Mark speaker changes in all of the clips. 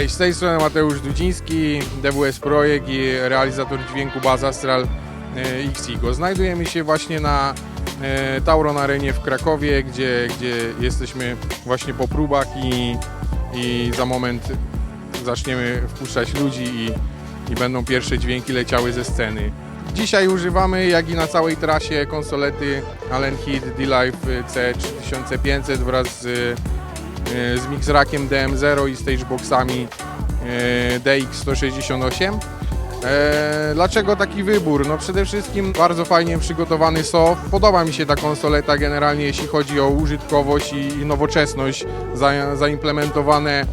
Speaker 1: Cześć, z tej strony Mateusz Dudziński, DWS Projekt i realizator dźwięku Baz Astral e, Xigo. Znajdujemy się właśnie na e, Tauron Arenie w Krakowie, gdzie, gdzie jesteśmy właśnie po próbach i, i za moment zaczniemy wpuszczać ludzi i, i będą pierwsze dźwięki leciały ze sceny. Dzisiaj używamy, jak i na całej trasie, konsolety Allen Heat D-Live C3500 wraz z z Mixrackiem DM0 i stageboxami e, DX168. E, Dlaczego taki wybór? No przede wszystkim bardzo fajnie przygotowany soft. Podoba mi się ta konsoleta generalnie jeśli chodzi o użytkowość i, nowoczesność, za, zaimplementowane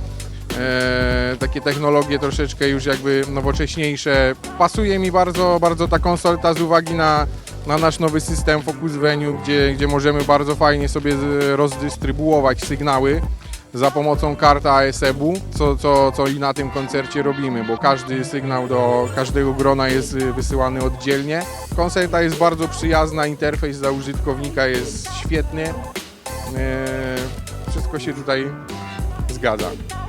Speaker 1: e, takie technologie troszeczkę już jakby nowocześniejsze. Pasuje mi bardzo, bardzo ta konsoleta z uwagi na, na nasz nowy system Focus Venue, gdzie, gdzie możemy bardzo fajnie sobie rozdystrybuować sygnały za pomocą karty ASEB-u, co, co, co i na tym koncercie robimy, bo każdy sygnał do każdego grona jest y, wysyłany oddzielnie. Konsoleta jest bardzo przyjazna, interfejs dla użytkownika jest świetny. Eee, Wszystko się tutaj zgadza.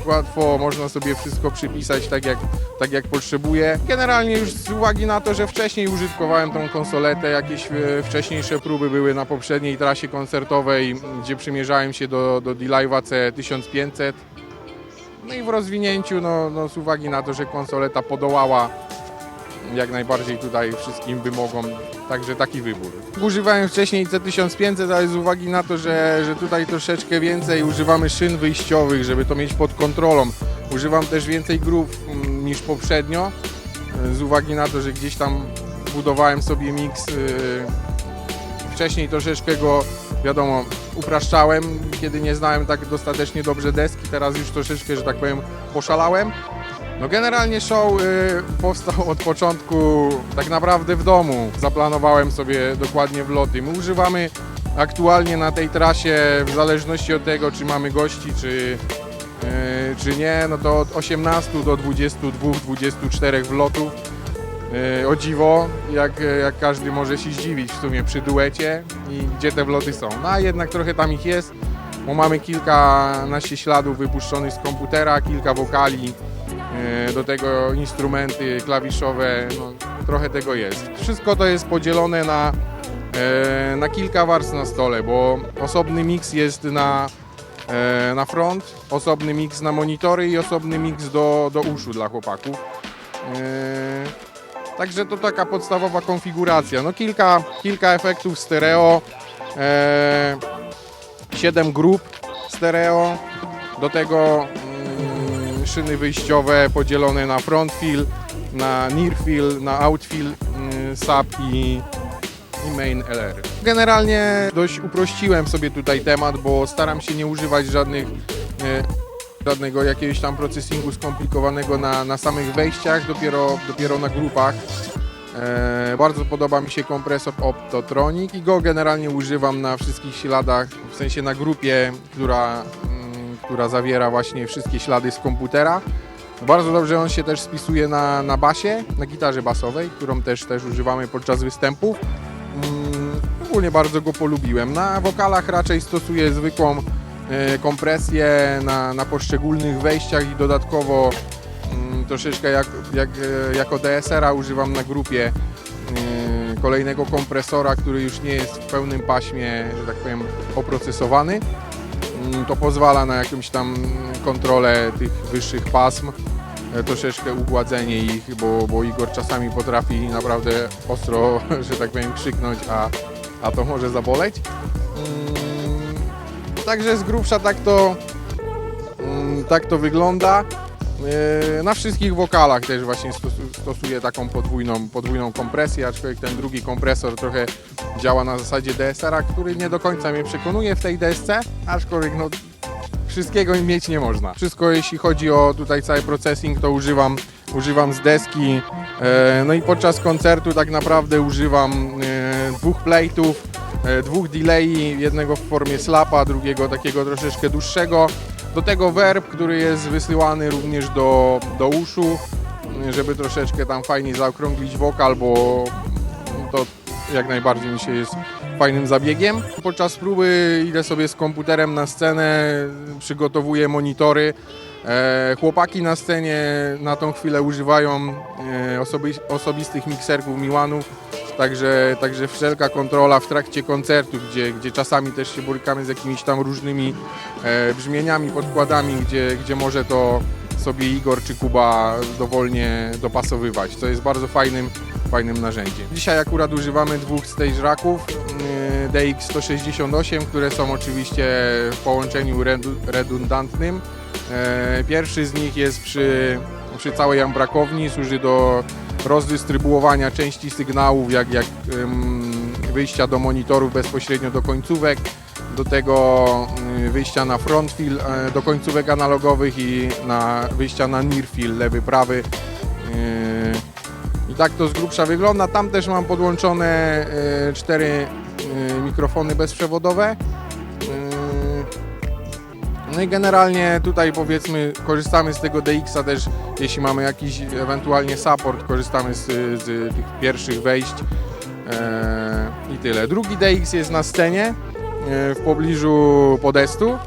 Speaker 1: Łatwo można sobie wszystko przypisać tak jak, tak jak potrzebuję. Generalnie już z uwagi na to, że wcześniej użytkowałem tą konsoletę, jakieś e, wcześniejsze próby były na poprzedniej trasie koncertowej, gdzie przymierzałem się do, do D-Live'a C1500. No i w rozwinięciu, no, no z uwagi na to, że konsoleta podołała jak najbardziej tutaj wszystkim wymogom, także taki wybór. Używałem wcześniej C1500, ale z uwagi na to, że, że tutaj troszeczkę więcej używamy szyn wyjściowych, żeby to mieć pod kontrolą. Używam też więcej grów mm, niż poprzednio, z uwagi na to, że gdzieś tam budowałem sobie miks. y, Wcześniej troszeczkę go, wiadomo, upraszczałem, kiedy nie znałem tak dostatecznie dobrze deski, teraz już troszeczkę, że tak powiem, poszalałem. No generalnie show y, powstał od początku tak naprawdę w domu. Zaplanowałem sobie dokładnie wloty. My używamy aktualnie na tej trasie, w zależności od tego, czy mamy gości, czy, y, czy nie, no to od 18 do 22-24 wlotów. Y, o dziwo, jak, jak każdy może się zdziwić w sumie przy duecie i gdzie te wloty są. No a jednak trochę tam ich jest, bo mamy kilkanaście śladów wypuszczonych z komputera, kilka wokali, do tego instrumenty klawiszowe, no, trochę tego jest. Wszystko to jest podzielone na, e, na kilka warstw na stole, bo osobny miks jest na, e, na front, osobny miks na monitory i osobny miks do, do uszu dla chłopaków. E, Także to taka podstawowa konfiguracja. No kilka, kilka efektów stereo, e, 7 grup stereo, do tego szyny wyjściowe podzielone na front fill, na near fill, na out fill, mm, i, i main LR. Generalnie dość uprościłem sobie tutaj temat, bo staram się nie używać żadnych e, żadnego jakiegoś tam procesingu skomplikowanego na, na samych wejściach, dopiero, dopiero na grupach. E, bardzo podoba mi się kompresor Optotronic i go generalnie używam na wszystkich śladach, w sensie na grupie, która, która zawiera właśnie wszystkie ślady z komputera. Bardzo dobrze on się też spisuje na, na basie, na gitarze basowej, którą też, też używamy podczas występów. Mm, Ogólnie bardzo go polubiłem. Na wokalach raczej stosuję zwykłą e, kompresję na, na poszczególnych wejściach i dodatkowo mm, troszeczkę jak, jak, e, jako DSR-a używam na grupie e, kolejnego kompresora, który już nie jest w pełnym paśmie, że tak powiem, oprocesowany. Mm, To pozwala na jakąś tam kontrolę tych wyższych pasm, e, troszeczkę ugładzenie ich, bo, bo Igor czasami potrafi naprawdę ostro, że tak powiem, krzyknąć, a, a to może zaboleć. Mm, Także z grubsza tak to, mm, tak to wygląda. E, Na wszystkich wokalach też właśnie stosu- stosuję taką podwójną, podwójną kompresję, aczkolwiek ten drugi kompresor trochę działa na zasadzie DSR-a, który nie do końca mnie przekonuje w tej desce, aczkolwiek no, wszystkiego mieć nie można. Wszystko jeśli chodzi o tutaj cały processing, to używam, używam z deski. E, No i podczas koncertu tak naprawdę używam e, dwóch plate'ów, e, dwóch delay, jednego w formie slapa, drugiego takiego troszeczkę dłuższego. Do tego werb, który jest wysyłany również do, do uszu, żeby troszeczkę tam fajniej zaokrąglić wokal, bo to jak najbardziej mi się jest fajnym zabiegiem. Podczas próby idę sobie z komputerem na scenę, przygotowuję monitory. E, chłopaki na scenie na tą chwilę używają e, osobi osobistych mikserków Miłanów, także, także wszelka kontrola w trakcie koncertu, gdzie, gdzie czasami też się borykamy z jakimiś tam różnymi e, brzmieniami, podkładami, gdzie, gdzie może to sobie Igor czy Kuba dowolnie dopasowywać, co jest bardzo fajnym, fajnym narzędziem. Dzisiaj akurat używamy dwóch stage racków yy, DX168, które są oczywiście w połączeniu redu- redundantnym. E, Pierwszy z nich jest przy, przy całej ambrakowni, służy do rozdystrybuowania części sygnałów, jak, jak wyjścia do monitorów bezpośrednio do końcówek, do tego y, wyjścia na front fill e, do końcówek analogowych i na wyjścia na near fill, lewy, prawy. Y, I tak to z grubsza wygląda. Tam też mam podłączone y, cztery mikrofony bezprzewodowe. No i generalnie tutaj powiedzmy korzystamy z tego DX-a też, jeśli mamy jakiś ewentualnie support, korzystamy z, z tych pierwszych wejść e, i tyle. Drugi DX jest na scenie w pobliżu podestu.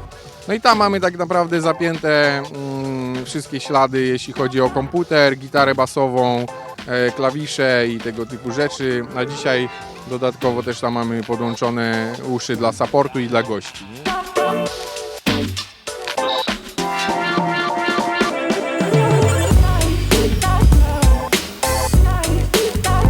Speaker 1: No i tam mamy tak naprawdę zapięte mm, wszystkie ślady, jeśli chodzi o komputer, gitarę basową, e, klawisze i tego typu rzeczy. A dzisiaj dodatkowo też tam mamy podłączone uszy dla supportu i dla gości.